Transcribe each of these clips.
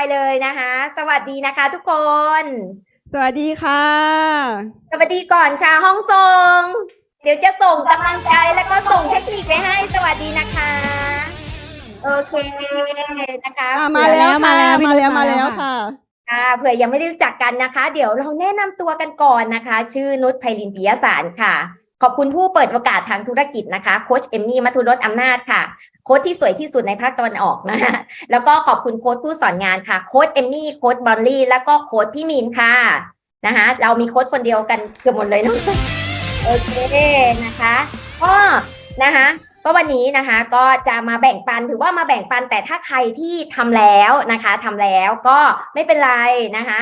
น์เลยนะคะ สวัสดีนะคะทุกคน สวัสดีค่ะ สวัสดีก่อนค่ะ ห้องส่ง เดี๋ยวจะส่งกำลังใจแล้วก็ส่งเทคนิคไปให้ สวัสดีนะคะ โอเคนะคะอ่ามาแล้วมาค่ะแล้วพี่มานุชแล้วมามาแล้วแล้วค่ะค่ะ ค่ะเผื่อยังไม่ได้รู้จักกันนะคะ เดี๋ยวเราแนะนำตัวกันก่อนนะคะ ชื่อนุชไพลินปิยสารค่ะ ขอบคุณผู้เปิดโอกาสทางธุรกิจนะคะโค้ชเอมมี่มัทุรสอำนาจค่ะโค้ชที่สวยที่สุดในภาคตะวันออกนะคะแล้วก็ขอบคุณโค้ชผู้สอนงานค่ะโค้ชเอมมี่โค้ชบอลลี่แล้วก็โค้ชพี่มินค่ะนะคะเรามีโค้ชคนเดียวกันเกือบหมดเลยเนาะโอเคนะคะก็นะคะก็วันนี้นะคะก็จะมาแบ่งปันถือว่ามาแบ่งปันแต่ถ้าใครที่ทำแล้วนะคะทำแล้วก็ไม่เป็นไรนะคะ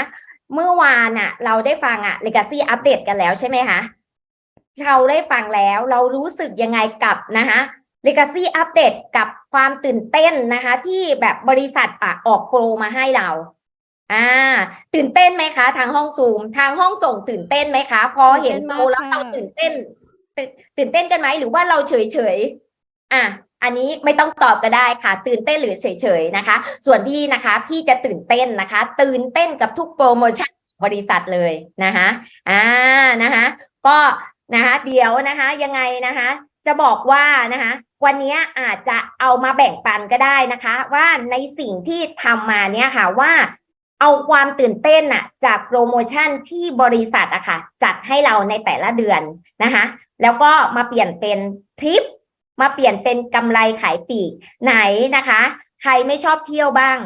เมื่อวานอะเราได้ฟังอะ Legacy อัปเดตกันแล้วใช่ไหมคะ เราได้ฟังแล้วเรารู้สึกยังไงกับนะคะ Legacy อัปเดตกับความตื่นเต้นนะคะ ที่แบบบริษัทอะออกโปรมาให้เราอ่า ตื่นเต้นไหมคะ ทางห้องซูม ทางห้องส่งตื่นเต้นไหมคะ พอเห็นโปรแล้วเราตื่นเต้น ตื่นตื่นเต้นกันไหมหรือว่าเราเฉยเฉยๆอะอันนี้ไม่ต้องตอบก็ได้ค่ะ ตื่นเต้นหรือเฉยเฉยๆนะคะ ส่วนพี่นะคะ พี่จะตื่นเต้นนะคะ ตื่นเต้นกับทุกโปรโมชั่นของบริษัทเลยนะคะอ่านะคะก็ นะคะเดี๋ยวนะคะยังไงนะคะจะบอกว่านะคะวันนี้อาจจะเอามาแบ่งปันก็ได้นะคะ ว่าในสิ่งที่ทำมาเนี่ยค่ะว่าเอาความตื่นเต้นน่ะจากโปรโมชั่นที่บริษัทอะค่ะจัดให้เราในแต่ละเดือนนะคะ แล้วก็มาเปลี่ยนเป็นทริป มาเปลี่ยนเป็นกำไรขายปีกไหนนะคะ ใครไม่ชอบเที่ยวบ้าง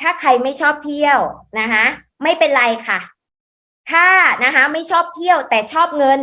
ถ้าใครไม่ชอบเที่ยวนะคะ ไม่เป็นไรค่ะ ถ้านะคะไม่ชอบเที่ยวแต่ชอบเงิน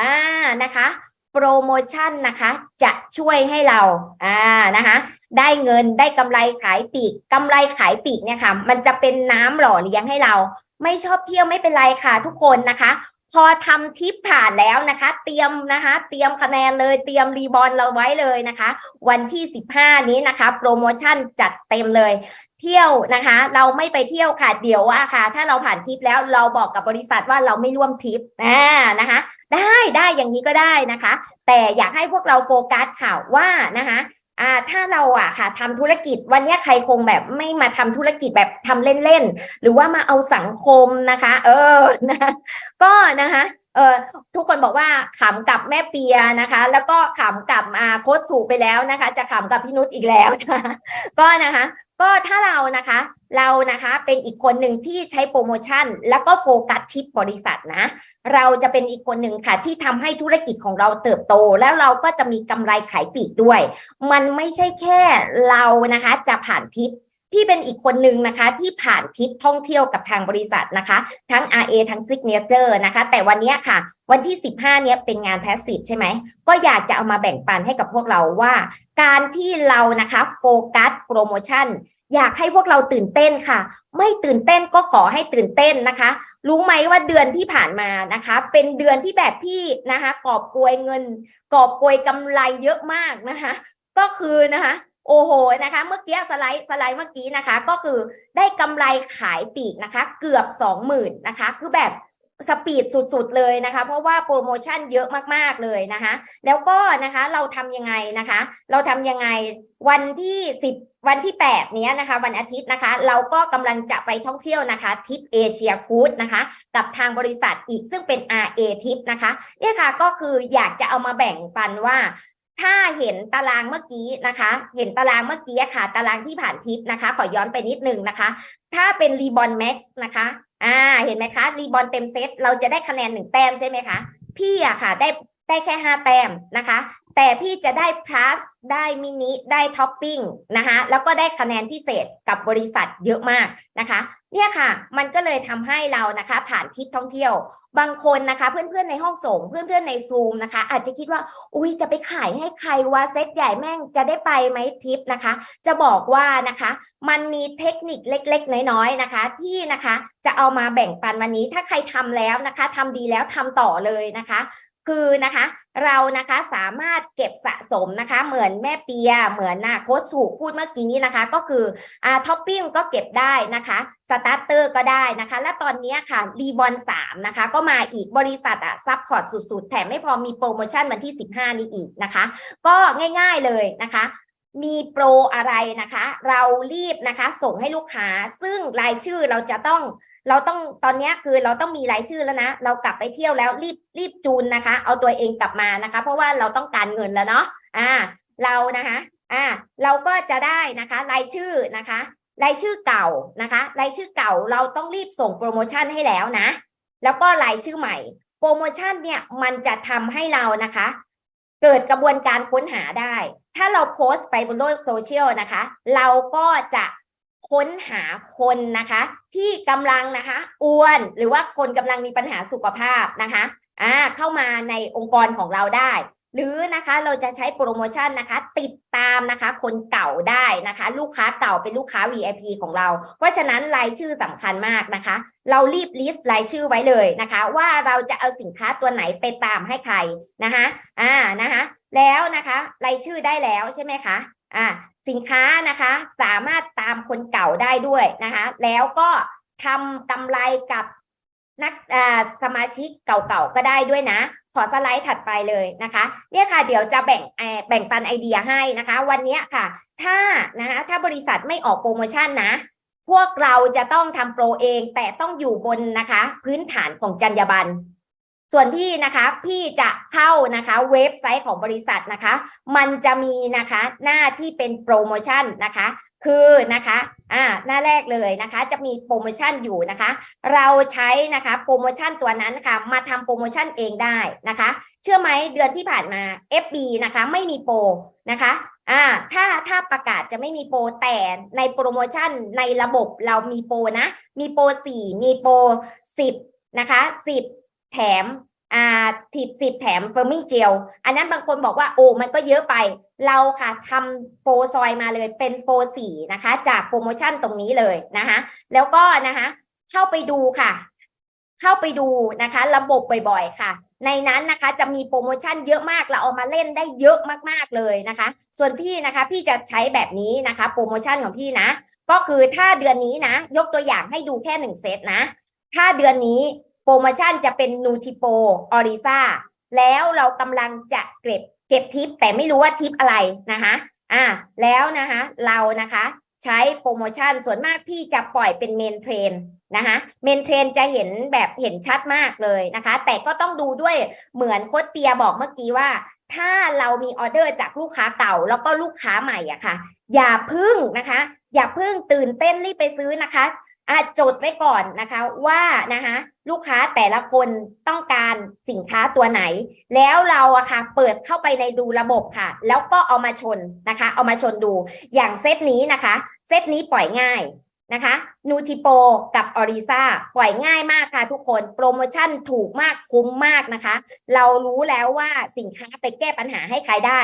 อ่านะคะโปรโมชั่นนะคะจะช่วยให้เราอ่านะคะได้เงินได้กำไรขายปีกกำไรขายปีกเนี่ยค่ะมันจะเป็นน้ำหล่อเลี้ยงให้เรา ไม่ชอบเที่ยวไม่เป็นไรค่ะทุกคนนะคะ พอทำทริปผ่านแล้วนะคะ เตรียมนะคะ เตรียมคะแนนเลยเตรียมรีบอลเราไว้เลยนะคะ วันที่ 15 นี้นะคะ โปรโมชั่นจัดเต็มเลย เที่ยวนะคะ เราไม่ไปเที่ยวค่ะเดี๋ยวอะค่ะ ถ้าเราผ่านทริปแล้วเราบอกกับบริษัทว่าเราไม่ร่วมทริปอ่านะคะ ได้ได้อย่างนี้ก็ได้นะคะ แต่อยากให้พวกเราโฟกัสค่ะว่านะคะอ่าถ้าเราอะค่ะทำธุรกิจวันนี้ใครคงแบบไม่มาทำธุรกิจแบบทำเล่นๆหรือว่ามาเอาสังคมนะคะ เออนะก็นะคะเออทุกคนบอกว่าขำกับแม่เปียนะคะ แล้วก็ขำกับอาโค้ชสูไปแล้วนะคะ จะขำกับพี่นุชอีกแล้วะะก็นะคะ ก็ถ้าเรานะคะเรานะคะเป็นอีกคนหนึ่งที่ใช้โปรโมชั่น แล้วก็โฟกัสทิปบริษัทนะ เราจะเป็นอีกคนหนึ่งค่ะ ที่ทำให้ธุรกิจของเราเติบโต แล้วเราก็จะมีกำไรขายปีกด้วย มันไม่ใช่แค่เรานะคะจะผ่านทิป พี่เป็นอีกคนหนึ่งนะคะ ที่ผ่านทริปท่องเที่ยวกับทางบริษัทนะคะ ทั้ง RA ทั้ง Signature นะคะ แต่วันนี้ค่ะ วันที่ 15 เนี้ยเป็นงานแพสซีฟใช่ไหม ก็อยากจะเอามาแบ่งปันให้กับพวกเราว่า การที่เรานะคะโฟกัสโปรโมชั่นอยากให้พวกเราตื่นเต้นค่ะ ไม่ตื่นเต้นก็ขอให้ตื่นเต้นนะคะ รู้ไหมว่าเดือนที่ผ่านมานะคะ เป็นเดือนที่แบบพี่นะคะกอบโกยเงิน กอบโกยกำไรเยอะมากนะคะ ก็คือนะคะ โอ้โหนะคะ เมื่อกี้สไลด์สไลด์เมื่อกี้นะคะ ก็คือได้กำไรขายปีกนะคะ เกือบสองหมื่นนะคะ คือแบบสปีดสุดๆเลยนะคะ เพราะว่าโปรโมชั่นเยอะมากๆเลยนะคะ แล้วก็นะคะเราทำยังไงนะคะ เราทำยังไงวันที่สิบวันที่แปดเนี้ยนะคะ วันอาทิตย์นะคะ เราก็กำลังจะไปท่องเที่ยวนะคะทริปเอเชียคูดนะคะ กับทางบริษัทอีกซึ่งเป็น RA ทิปนะคะเนี่ยค่ะก็คืออยากจะเอามาแบ่งปันว่า ถ้าเห็นตารางเมื่อกี้นะคะ เห็นตารางเมื่อกี้ค่ะ ตารางที่ผ่านทิปนะคะ ขอย้อนไปนิดนึงนะคะ ถ้าเป็นรีบอนแม็กซ์นะคะ อ่า เห็นไหมคะรีบอนเต็มเซตเราจะได้คะแนนหนึ่งแต้มใช่ไหมคะ พี่อะค่ะ ได้ ได้แค่ห้าแต้มนะคะ แต่พี่จะได้ plus ได้มินิ ได้ท็อปปิ้งนะคะ แล้วก็ได้คะแนนพิเศษกับบริษัทเยอะมากนะคะ เนี่ยค่ะ มันก็เลยทำให้เรานะคะ ผ่านทริปท่องเที่ยว บางคนนะคะ เพื่อนๆในห้องส่ง เพื่อนๆในซูมนะคะ อาจจะคิดว่า อุ้ยจะไปขายให้ใครว่าเซตใหญ่แม่งจะได้ไปไหมทริปนะคะ จะบอกว่านะคะ มันมีเทคนิคเล็กๆ น้อยๆนะคะ ที่นะคะจะเอามาแบ่งปันวันนี้ ถ้าใครทำแล้วนะคะทำดีแล้วทำต่อเลยนะคะ คือนะคะเรานะคะสามารถเก็บสะสมนะคะ เหมือนแม่เปีย เหมือนนาโคชสูพูดเมื่อกี้นี้นะคะ ก็คืออ่าท็อปปิ้งก็เก็บได้นะคะสตาร์เตอร์ก็ได้นะคะ และตอนนี้ค่ะรีบอลสามนะคะ ก็มาอีกบริษัทอะซัพพอร์ตสุดๆ แถมไม่พอมีโปรโมชั่นวันที่ 15 นี้อีกนะคะ ก็ง่ายๆเลยนะคะมีโปรอะไรนะคะ เรารีบนะคะ ส่งให้ลูกค้า ซึ่งรายชื่อเราจะต้อง เราต้องตอนนี้คือเราต้องมีรายชื่อแล้วนะ เรากลับไปเที่ยวแล้วรีบรีบจูนนะคะ เอาตัวเองกลับมานะคะ เพราะว่าเราต้องการเงินแล้วเนาะอ่า เรานะคะ อ่า เราก็จะได้นะคะ รายชื่อนะคะ รายชื่อเก่านะคะ รายชื่อเก่าเราต้องรีบส่งโปรโมชั่นให้แล้วนะ แล้วก็รายชื่อใหม่ โปรโมชั่นเนี่ยมันจะทำให้เรานะคะ เกิดกระบวนการค้นหาได้ ถ้าเราโพสต์ไปบนโลกโซเชียลนะคะ เราก็จะ ค้นหาคนนะคะ ที่กำลังนะคะอ้วนหรือว่าคนกำลังมีปัญหาสุขภาพนะคะอ่าเข้ามาในองค์กรของเราได้ หรือนะคะเราจะใช้โปรโมชั่นนะคะ ติดตามนะคะ คนเก่าได้นะคะ ลูกค้าเก่าเป็นลูกค้า VIP ของเรา เพราะฉะนั้นรายชื่อสำคัญมากนะคะ เรารีบลิสต์รายชื่อไว้เลยนะคะ ว่าเราจะเอาสินค้าตัวไหนไปตามให้ใครนะคะอ่านะคะ แล้วนะคะรายชื่อได้แล้วใช่ไหมคะ อ่าสินค้านะคะสามารถตามคนเก่าได้ด้วยนะคะ แล้วก็ทำกำไรกับนักสมาชิกเก่าๆก็ได้ด้วยนะ ขอสไลด์ถัดไปเลยนะคะเนี่ยค่ะเดี๋ยวจะแบ่งเอ่อแบ่งปันไอเดียให้นะคะ วันนี้ค่ะ ถ้านะคะถ้าบริษัทไม่ออกโปรโมชั่นนะ พวกเราจะต้องทำโปรเองแต่ต้องอยู่บนนะคะ พื้นฐานของจรรยาบรรณ ส่วนพี่นะคะพี่จะเข้านะคะเว็บไซต์ของบริษัทนะคะ มันจะมีนะคะหน้าที่เป็นโปรโมชั่นนะคะคือนะคะอ่าหน้าแรกเลยนะคะ จะมีโปรโมชั่นอยู่นะคะ เราใช้นะคะโปรโมชั่นตัวนั้นนะคะมาทำโปรโมชั่นเองได้นะคะ เชื่อไหมเดือนที่ผ่านมา FB นะคะไม่มีโปรนะคะอ่าถ้าถ้าประกาศจะไม่มีโปรแต่ในโปรโมชั่นในระบบเรามีโปรนะ มีโปร4มีโปร10นะคะ10 แถมอ่าถิดสิบแถมเฟอร์มิงเจลอันนั้นบางคนบอกว่าโอ้มันก็เยอะไป เราค่ะทำโปรซอยมาเลยเป็นโปรสี่นะคะ จากโปรโมชั่นตรงนี้เลยนะคะ แล้วก็นะคะ เข้าไปดูค่ะ เข้าไปดูนะคะ ระบบบ่อยๆค่ะ ในนั้นนะคะจะมีโปรโมชั่นเยอะมากเราเอามาเล่นได้เยอะมากๆเลยนะคะ ส่วนพี่นะคะ พี่จะใช้แบบนี้นะคะ โปรโมชั่นของพี่นะ ก็คือถ้าเดือนนี้นะ ยกตัวอย่างให้ดูแค่หนึ่งเซตนะ ถ้าเดือนนี้ รโมชั่นจะเป็นนูทิโปออริซาแล้วเรากำลังจะเก็บเก็บทิปแต่ไม่รู้ว่าทิปอะไรนะคะอ่าแล้วนะคะเรานะคะใช้โปรโมชั่นส่วนมากพี่จะปล่อยเป็นเมนเทรนนะคะเมนเทรนจะเห็นแบบเห็นชัดมากเลยนะคะ แต่ก็ต้องดูด้วยเหมือนโคดเปียบอกเมื่อกี้ว่า ถ้าเรามีออเดอร์จากลูกค้าเก่าแล้วก็ลูกค้าใหม่อะค่ะ อย่าพึ่งนะคะ อย่าพึ่งตื่นเต้นรีบไปซื้อนะคะ อะจดไว้ก่อนนะคะว่านะคะลูกค้าแต่ละคนต้องการสินค้าตัวไหน แล้วเราอะค่ะเปิดเข้าไปในดูระบบค่ะ แล้วก็เอามาชนนะคะ เอามาชนดูอย่างเซตนี้นะคะ เซตนี้ปล่อยง่ายนะคะนูทิโปกับออริซาปล่อยง่ายมากค่ะทุกคนโปรโมชั่นถูกมากคุ้มมากนะคะ เรารู้แล้วว่าสินค้าไปแก้ปัญหาให้ใครได้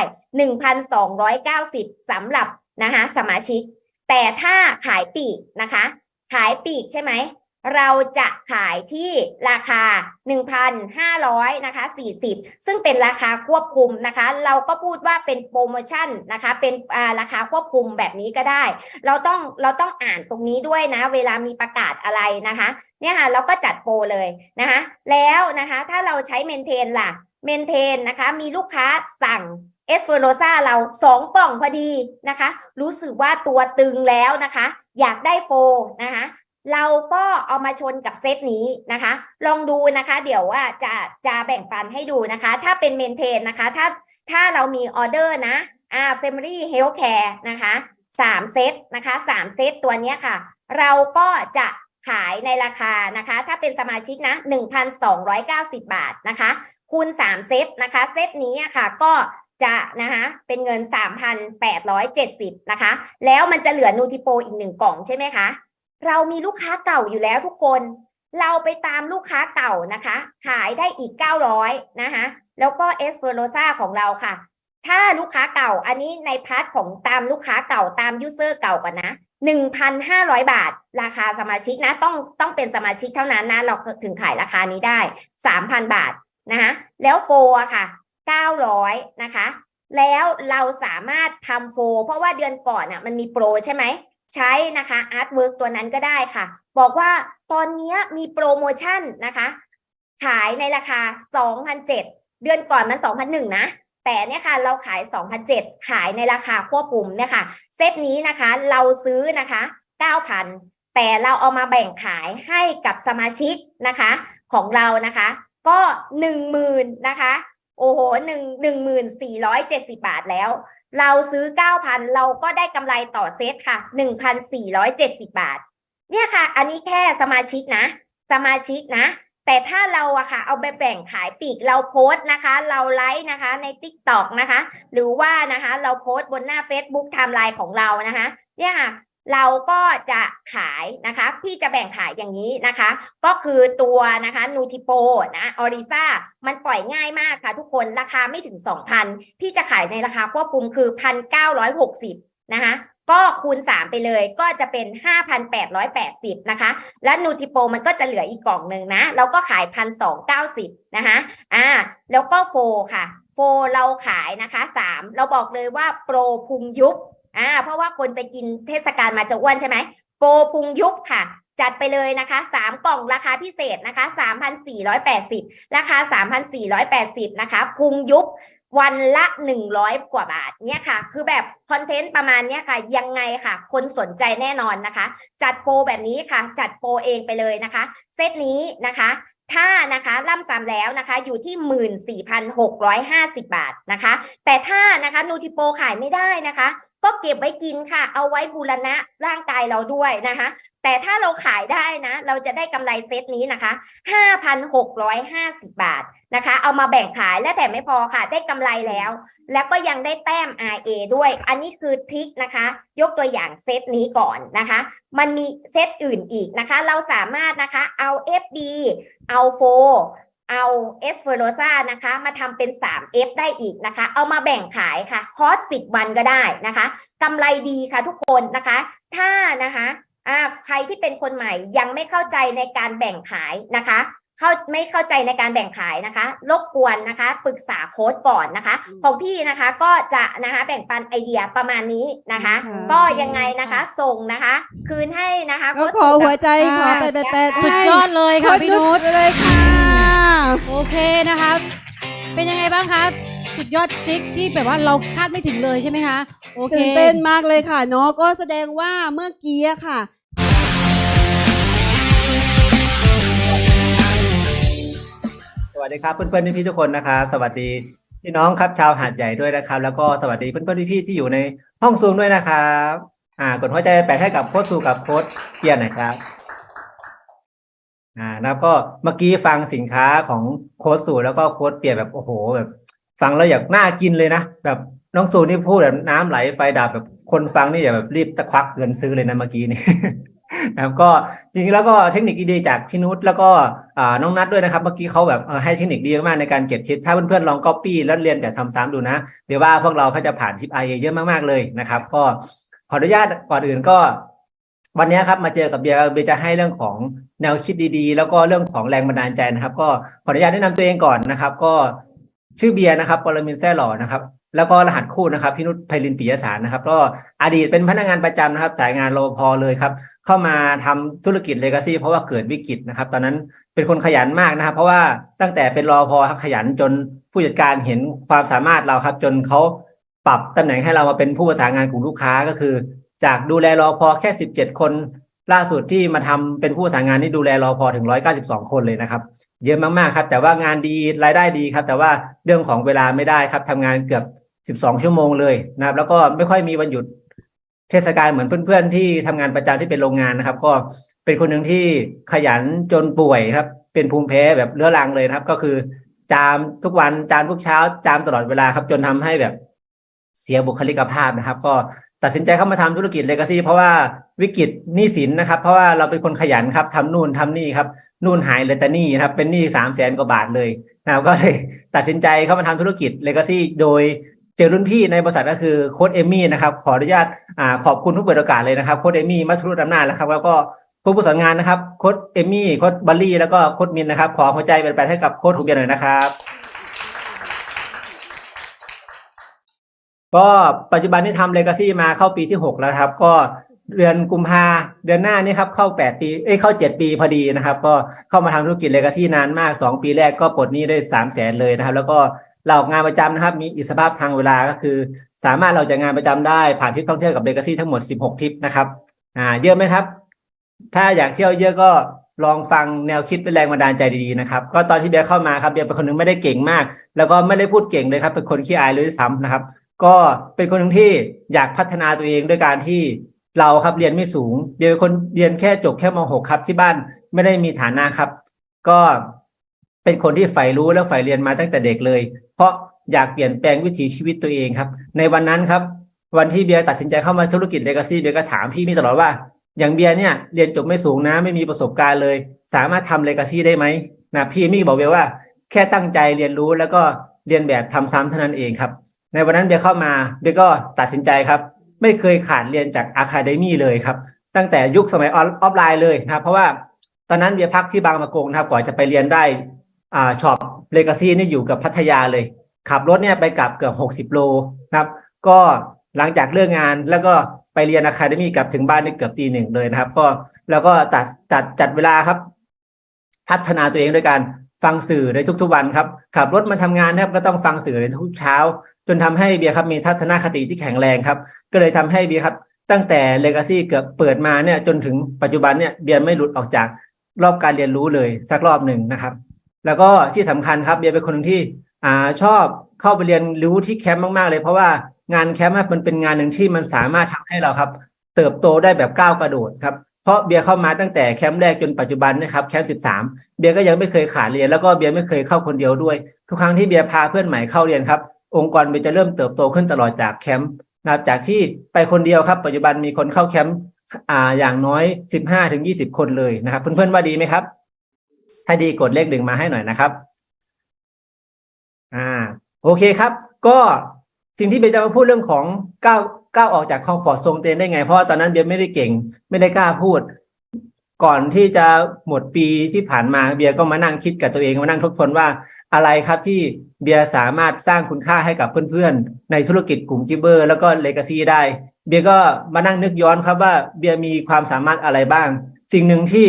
1,290สำหรับนะคะสมาชิก แต่ถ้าขายปีกนะคะ ขายปีกใช่ไหม เราจะขายที่ราคา 1,500นะคะ40 ซึ่งเป็นราคาควบคุมนะคะ เราก็พูดว่าเป็นโปรโมชั่นนะคะ เป็นราคาควบคุมแบบนี้ก็ได้ เราต้องเราต้องอ่านตรงนี้ด้วยนะ เวลามีประกาศอะไรนะคะ เนี่ยค่ะเราก็จัดโปรเลยนะคะ แล้วนะคะถ้าเราใช้เมนเทนล่ะเมนเทนนะคะ มีลูกค้าสั่ง เอสเฟโรซาเราสองกล่องพอดีนะคะ รู้สึกว่าตัวตึงแล้วนะคะ อยากได้โฟนะคะเราก็เอามาชนกับเซตนี้นะคะ ลองดูนะคะ เดี๋ยวว่าจะจะแบ่งปันให้ดูนะคะ ถ้าเป็นเมนเทนนะคะ ถ้าถ้าเรามีออเดอร์นะอ่า Family Health Care นะคะสามเซตนะคะสามเซตตัวเนี้ยค่ะ เราก็จะขายในราคานะคะ ถ้าเป็นสมาชิกนะ 1,290 บาทนะคะ คูณ 3 เซตนะคะ เซตนี้อะค่ะก็ จะนะคะเป็นเงิน 3,870นะคะ แล้วมันจะเหลือนูทิโปอีกหนึ่งกล่องใช่ไหมคะ เรามีลูกค้าเก่าอยู่แล้วทุกคน เราไปตามลูกค้าเก่านะคะ ขายได้อีก 900นะคะ แล้วก็เอสเฟอร์โรซาของเราค่ะ ถ้าลูกค้าเก่าอันนี้ในพาร์ทของตามลูกค้าเก่าตามยูเซอร์เก่าก่อนนะ 1,500 บาท ราคาสมาชิกนะ ต้องต้องเป็นสมาชิกเท่านั้นนะ เราถึงขายราคานี้ได้ 3,000 บาทนะคะแล้วโฟค่ะ 900นะคะ แล้วเราสามารถทำโฟ เพราะว่าเดือนก่อนอะมันมีโปรใช่ไหม ใช้นะคะอาร์ตเวิร์กตัวนั้นก็ได้ค่ะ บอกว่าตอนเนี้ยมีโปรโมชั่นนะคะ ขายในราคา 2,007 เดือนก่อนมัน 2,001 นะแต่เนี่ยค่ะเราขาย 2,007 ขายในราคาควบคุมเนี่ยค่ะ เซตนี้นะคะเราซื้อนะคะ 9,000 แต่เราเอามาแบ่งขายให้กับสมาชิกนะคะของเรานะคะ ก็หนึ่งหมื่นนะคะ โอ้โหหนึ่งหนึ่งหมื่นสี่ร้อยเจ็ดสิบาทแล้ว เราซื้อเก้าพันเราก็ได้กำไรต่อเซตค่ะหนึ่งพันสี่ร้อยเจ็ดสิบาท เนี่ยค่ะ อันนี้แค่สมาชิกนะ สมาชิกนะ แต่ถ้าเราอะค่ะ เอาไปแบ่งขายปีกเราโพสต์นะคะ เราไลฟ์นะคะ ใน t ิ k t o k นะคะ หรือว่านะคะ เราโพสต์บนหน้า Facebook ไทม์ไลน์ของเรานะคะ เนี่ยค่ะ เราก็จะขายนะคะ พี่จะแบ่งขายอย่างนี้นะคะ ก็คือตัวนะคะนูทิโปนะออริซ่ามันปล่อยง่ายมากค่ะทุกคนราคาไม่ถึง 2,000 พี่จะขายในราคาควบคุมคือ 1,960 นะคะก็คูณ 3 ไปเลยก็จะเป็น 5,880 นะคะ และนูทิโปมันก็จะเหลืออีกกล่องหนึ่งนะ เราก็ขาย 1,290 นะคะอ่าแล้วก็โฟค่ะ โฟเราขายนะคะ 3 เราบอกเลยว่าโปรพุงยุบ อ่าเพราะว่าคนไปกินเทศกาลมาจะอ้วนใช่ไหมโปรพุงยุบค่ะ จัดไปเลยนะคะสามกล่องราคาพิเศษนะคะสามพันสี่ร้อยแปดสิบราคาสามพันสี่ร้อยแปดสิบนะคะพุงยุบวันละหนึ่งร้อยกว่าบาทเนี่ยค่ะ คือแบบคอนเทนต์ประมาณเนี้ยค่ะ ยังไงค่ะ คนสนใจแน่นอนนะคะ จัดโปรแบบนี้ค่ะ จัดโปรเองไปเลยนะคะ เซตนี้นะคะถ้านะคะล่ำซ้ำแล้วนะคะอยู่ที่หมื่นสี่พันหกร้อยห้าสิบาทนะคะ แต่ถ้านะคะนูทิโปขายไม่ได้นะคะ ก็เก็บไว้กินค่ะ เอาไว้บูรณะร่างกายเราด้วยนะคะ แต่ถ้าเราขายได้นะ เราจะได้กำไรเซตนี้นะคะ 5,650 บาทนะคะ เอามาแบ่งขายและแต่ไม่พอค่ะ ได้กำไรแล้ว แล้วก็ยังได้แต้ม RA ด้วย อันนี้คือทริคนะคะ ยกตัวอย่างเซตนี้ก่อนนะคะ มันมีเซตอื่นอีกนะคะ เราสามารถนะคะเอา FD เอาโฟ เอาเอสเฟอร์โรซานะคะมาทำเป็น 3F ได้อีกนะคะ เอามาแบ่งขายค่ะ คอสส10วันก็ได้นะคะกำไรดีค่ะทุกคนนะคะ ถ้านะคะใครที่เป็นคนใหม่ยังไม่เข้าใจในการแบ่งขายนะคะ เข้าไม่เข้าใจในการแบ่งขายนะคะรบกวนนะคะปรึกษาโค้ดก่อนนะคะ ของพี่นะคะก็จะนะคะแบ่งปันไอเดียประมาณนี้นะคะค่ะก็ยังไงนะคะส่งนะคะ คืนให้นะคะก็โค้ชขอสุกับหัวใจขอค่ะแปดแปดแปดสุดยอดเลยค่ะพี่นุชเลยค่ะโอเคนะคะเป็นยังไงบ้างคะสุดยอดทริคที่แบบว่าเราคาดไม่ถึงเลยใช่ไหมคะโอเคตื่นเต้นมากเลยค่ะเนาะก็แสดงว่าเมื่อกี้อะค่ะ สวัสดีครับเพื่อนๆพี่ๆทุกคนนะครับสวัสดีพี่น้องครับชาวหาดใหญ่ด้วยนะครับ แล้วก็สวัสดีเพื่อนๆพี่ๆที่อยู่ในห้องซูมด้วยนะครับอ่ากดหัวใจแปะให้กับโค้ชซูกับโค้ชเปียร์หน่อยครับอ่าแล้วก็เมื่อกี้ฟังสินค้าของโค้ชสูแล้วก็โค้ชเปียร์แบบโอ้โหแบบ ฟังแล้วอยากน่ากินเลยนะแบบน้องสูนี่พูดแบบน้ำไหลไฟดับแบบคนฟังนี่อย่าแบบรีบตะควักเงินซื้อเลยนะเมื่อกี้นี่ นะครับก็จริงๆแล้วก็เทคนิคดีๆจากพี่นุชแล้วก็น้องนัทด้วยนะครับ เมื่อกี้เขาแบบให้เทคนิคดีมากในการเก็บชิปถ้าเพื่อนๆลองก๊อปปี้แล้วเรียนแบบทำซ้ำดูนะ เดี๋ยวว่าพวกเราเขาจะผ่านชิปไอเยอะมากๆเลยนะครับ ก็ขออนุญาตก่อนอื่นก็ วันนี้ครับมาเจอกับเบียร์เบียร์จะให้เรื่องของแนวคิดดีๆ แล้วก็เรื่องของแรงบันดาลใจนะครับ ก็ขออนุญาตแนะนำตัวเองก่อนนะครับ ก็ชื่อเบียร์นะครับปรมินแซ่หล่อนะครับแล้วก็รหัสคู่นะครับพี่นุชไพลินปิยสารนะครับ ก็อดีตเป็นพนักงานประจำนะครับ สายงานรปภเลยครับ เข้ามาทำธุรกิจเลกาซี่เพราะว่าเกิดวิกฤตนะครับ ตอนนั้นเป็นคนขยันมากนะครับ เพราะว่าตั้งแต่เป็นรอพอขยันจนผู้จัดการเห็นความสามารถเราครับ จนเขาปรับตำแหน่งให้เรามาเป็นผู้ประสานงานกลุ่มลูกค้าก็คือ จากดูแลรอพอแค่สิบเจ็ดคน ล่าสุดที่มาทำเป็นผู้ประสานงานที่ดูแลรอพอถึงร้อยเก้าสิบสองคนเลยนะครับ เยอะมากๆครับ แต่ว่างานดีรายได้ดีครับ แต่ว่าเรื่องของเวลาไม่ได้ครับทำงานเกือบสิบสองชั่วโมงเลยนะครับ แล้วก็ไม่ค่อยมีวันหยุด เทศกาลเหมือนเพื่อนๆที่ทำงานประจำที่เป็นโรงงานนะครับ ก็เป็นคนหนึ่งที่ขยันจนป่วยครับ เป็นภูมิแพ้แบบเรื้อรังเลยนะครับ ก็คือ จามทุกวันจามทุกเช้า จามตลอดเวลาครับ จนทำให้แบบเสียบุคลิกภาพนะครับ ก็ตัดสินใจเข้ามาทำธุรกิจเลกาซี่เพราะว่าวิกฤตหนี้สินนะครับ เพราะว่าเราเป็นคนขยันครับทำนู่นทำนี่ครับนู่นหายเลยแต่นี่นะครับเป็นหนี้สามแสนกว่าบาทเลยนะครับก็เลยตัดสินใจเข้ามาทำธุรกิจเลกาซี่โดย เจอรุ่นพี่ในบริษัทก็คือโค้ดเอมี่นะครับขออนุญาตอ่าขอบคุณทุกเปิดโอกาสเลยนะครับโค้ดเอมี่มัทุรุดอำนาจนะครับแล้วก็ผู้ประสานงานนะครับโค้ดเอมี่โค้ดบัลลี่แล้วก็โค้ดมินนะครับขอหัวใจเป็นแปนให้กับโค้ดหูเบียร์หน่อยนะครับก็ปัจจุบันที่ทำเลกาซี่มาเข้าปีที่หกแล้วครับ ก็เดือนกุมภาเดือนหน้านี่ครับเข้าแปดปีเอ้ยเข้าเจ็ดปีพอดีนะครับ ก็เข้ามาทำธุรกิจเลกาซี่นานมากสองปีแรกก็ปลดหนี้ได้สามแสนเลยนะครับ แล้วก็ เราอกงานประจำนะครับ มีอิสรภาพทางเวลาก็คือ สามารถเราจะงานประจำได้ผ่านทริปท่องเที่ยวกับเลกาซี่ทั้งหมด 16 ทริปนะครับ อ่า เยอะไหมครับ ถ้าอยากเที่ยวเยอะก็ลองฟังแนวคิดเป็นแรงบันดาลใจดีๆนะครับ ก็ตอนที่เบียร์เข้ามาครับเบียร์เป็นคนหนึงไม่ได้เก่งมาก แล้วก็ไม่ได้พูดเก่งเลยครับ เป็นคนขี้อายเลยด้วยซ้ำนะครับ ก็เป็นคนหนึ่งที่อยากพัฒนาตัวเองด้วยการที่เราครับเรียนไม่สูง เบียร์เป็นคนเรียนแค่จบแค่ม .6 ครับที่บ้านไม่ได้มีฐานะครับ ก็เป็นคนที่ใฝ่รู้และใฝ่เรียนมาตั้งแต่เด็กเลย เพราะอยากเปลี่ยนแปลงวิถีชีวิตตัวเองครับ ในวันนั้นครับ วันที่เบียร์ตัดสินใจเข้ามาธุรกิจเลกาซี่เบียร์ก็ถามพี่มีตลอดว่า อย่างเบียร์เนี่ยเรียนจบไม่สูงนะไม่มีประสบการณ์เลย สามารถทำเลกาซี่ได้ไหมนะพี่มี่บอกเบียร์ว่า แค่ตั้งใจเรียนรู้แล้วก็เรียนแบบทำซ้ำเท่านั้นเองครับ ในวันนั้นเบียร์เข้ามาเบียร์ก็ตัดสินใจครับ ไม่เคยขาดเรียนจากอะคาเดมี่เลยครับตั้งแต่ยุคสมัยออนออฟไลน์เลยนะครับเพราะว่าตอนนั้นเบียร์พักที่บางประกงนะครับก่อนจะไปเรียนได้อ่าช็อป เลกาซี่นี่อยู่กับพัทยาเลย ขับรถเนี่ยไปกลับเกือบหกสิบโลนะครับ ก็หลังจากเลิกงานแล้วก็ไปเรียนอะคาเดมี่กลับถึงบ้านนี่เกือบตีหนึ่งเลยนะครับ ก็แล้วก็ตัดจัดจัดเวลาครับ พัฒนาตัวเองด้วยการฟังสื่อในทุกๆวันครับ ขับรถมาทำงานนะครับก็ต้องฟังสื่อในทุกเช้า จนทำให้เบียร์ครับมีทัศนคติที่แข็งแรงครับ ก็เลยทำให้เบียร์ครับ ตั้งแต่เลกาซี่เกือบเปิดมาเนี่ยจนถึงปัจจุบันเนี่ยเบียร์ไม่หลุดออกจากรอบการเรียนรู้เลยสักรอบหนึ่งนะครับ แล้วก็ที่สำคัญครับเบียร์เป็นคนหนึ่งที่อ่าชอบเข้าไปเรียนรู้ที่แคมป์มากๆเลย เพราะว่างานแคมป์มันเป็นงานหนึ่งที่มันสามารถทำให้เราครับ เติบโตได้แบบก้าวกระโดดครับเพราะเบียร์เข้ามาตั้งแต่แคมป์แรกจนปัจจุบันนะครับแคมป์สิบสามเบียร์ก็ยังไม่เคยขาดเรียนแล้วก็เบียร์ไม่เคยเข้าคนเดียวด้วย ทุกครั้งที่เบียร์พาเพื่อนใหม่เข้าเรียนครับ องค์กรเบียร์จะเริ่มเติบโตขึ้นตลอดจากแคมป์นับจากที่ไปคนเดียวครับ ปัจจุบันมีคนเข้าแคมป์อ่าอย่างน้อยสิบห้าถึงยี่สิบคนเลยนะครับ เพื่อนๆว่าดีไหมครับ ถ้าดีกดเลขหนึ่งมาให้หน่อยนะครับ อ่า โอเคครับ ก็สิ่งที่เบียร์จะมาพูดเรื่องของก้าวก้าวออกจากคอมฟอร์ z โซนเตนได้ไง เพราะว่าตอนนั้นเบียร์ไม่ได้เก่ง ไม่ได้กล้าพูด ก่อนที่จะหมดปีที่ผ่านมาเบียร์ก็มานั่งคิดกับตัวเองมานั่งทบทวนว่าอะไรครับที่เบียร์สามารถสร้างคุณค่าให้กับเพื่อนๆ ในธุรกิจกลุ่มกิเบอร์ แล้วก็เลกาซีได้ เบียร์ก็มานั่งนึกย้อนครับว่าเบียร์มีความสามารถอะไรบ้าง สิ่งหนึ่งที่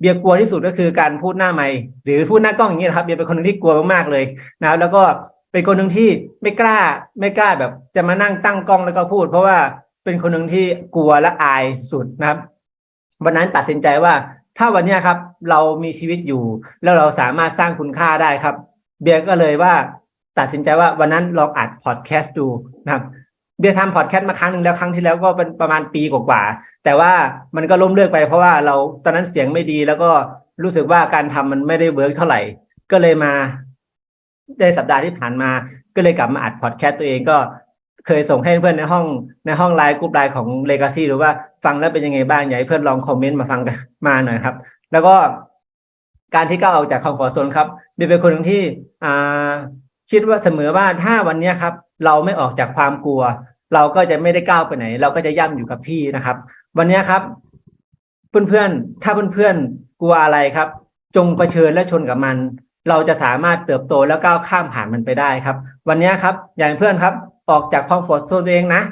เบียร์กลัวที่สุดก็คือการพูดหน้าไมค์หรือพูดหน้ากล้องอย่างนี้ยนะครับเบียร์เป็นคนหนึงที่กลัวมากๆเลยนะครับ แล้วก็เป็นคนหนึ่งที่ไม่กล้าไม่กล้าแบบ จะมานั่งตั้งกล้องแล้วก็พูด เพราะว่าเป็นคนหนึ่งที่กลัวและอายสุดนะครับ วันนั้นตัดสินใจว่าถ้าวันเนี้ยครับ เรามีชีวิตอยู่ แล้วเราสามารถสร้างคุณค่าได้ครับ เบียร์ก็เลยว่าตัดสินใจว่าวันนั้นลองอัดพอดแคสต์ดูนะครับ เบียร์ทำพอดแคสต์มาครั้งหนึ่งแล้วครั้งที่แล้วก็เป็นประมาณปีกว่าๆแต่ว่ามันก็ล้มเลิกไปเพราะว่าเราตอนนั้นเสียงไม่ดีแล้วก็รู้สึกว่าการทำมันไม่ได้เวิร์กเท่าไหร่ ก็เลยมาได้สัปดาห์ที่ผ่านมา ก็เลยกลับมาอัดพอดแคสต์ตัวเองก็เคยส่งให้เพื่อนในห้องในห้องไลน์กลุ่มไลน์ของ Legacy หรือว่าฟังแล้วเป็นยังไงบ้างอยากให้เพื่อนลองคอมเมนต์มาฟังกันมาหน่อยครับ แล้วก็การที่ก้าวออกจากคอมฟอร์ทโซนครับเบียร์เป็นคนหนึ่งที่อ่า คิดว่าเสมอว่าถ้าวันนี้ครับ เราไม่ออกจากความกลัว เราก็จะไม่ได้ก้าวไปไหน เราก็จะย่ำอยู่กับที่นะครับ วันนี้ครับ เพื่อนๆถ้าเพื่อนๆกลัวอะไรครับ จงเผชิญและชนกับมัน เราจะสามารถเติบโตแล้วก้าวข้ามผ่านมันไปได้ครับ วันนี้ครับ อย่างเพื่อนครับ ออกจากคอมฟอร์ทโซนตัวเองนะ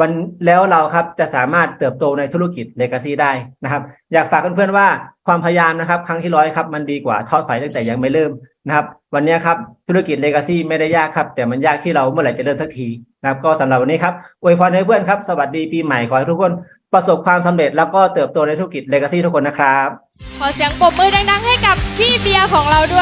วันแล้วเราครับจะสามารถเติบโตในธุรกิจเลกาซีได้นะครับ อยากฝากเพื่อนๆว่า ความพยายามนะครับ ครั้งที่ร้อยครับมันดีกว่าทอดถอยตั้งแต่ยังไม่เริ่มนะครับ วันนี้ครับธุรกิจเลกาซีไม่ได้ยากครับ แต่มันยากที่เราเมื่อไหร่จะเริ่มสักทีนะครับ ก็สำหรับวันนี้ครับอวยพรให้เพื่อนครับ สวัสดีปีใหม่ขอให้ทุกคนประสบความสำเร็จแล้วก็เติบโตในธุรกิจเลกาซีทุกคนนะครับ ขอเสียงปรบมือดังๆ ให้กับพี่เบียร์ของเราด้วย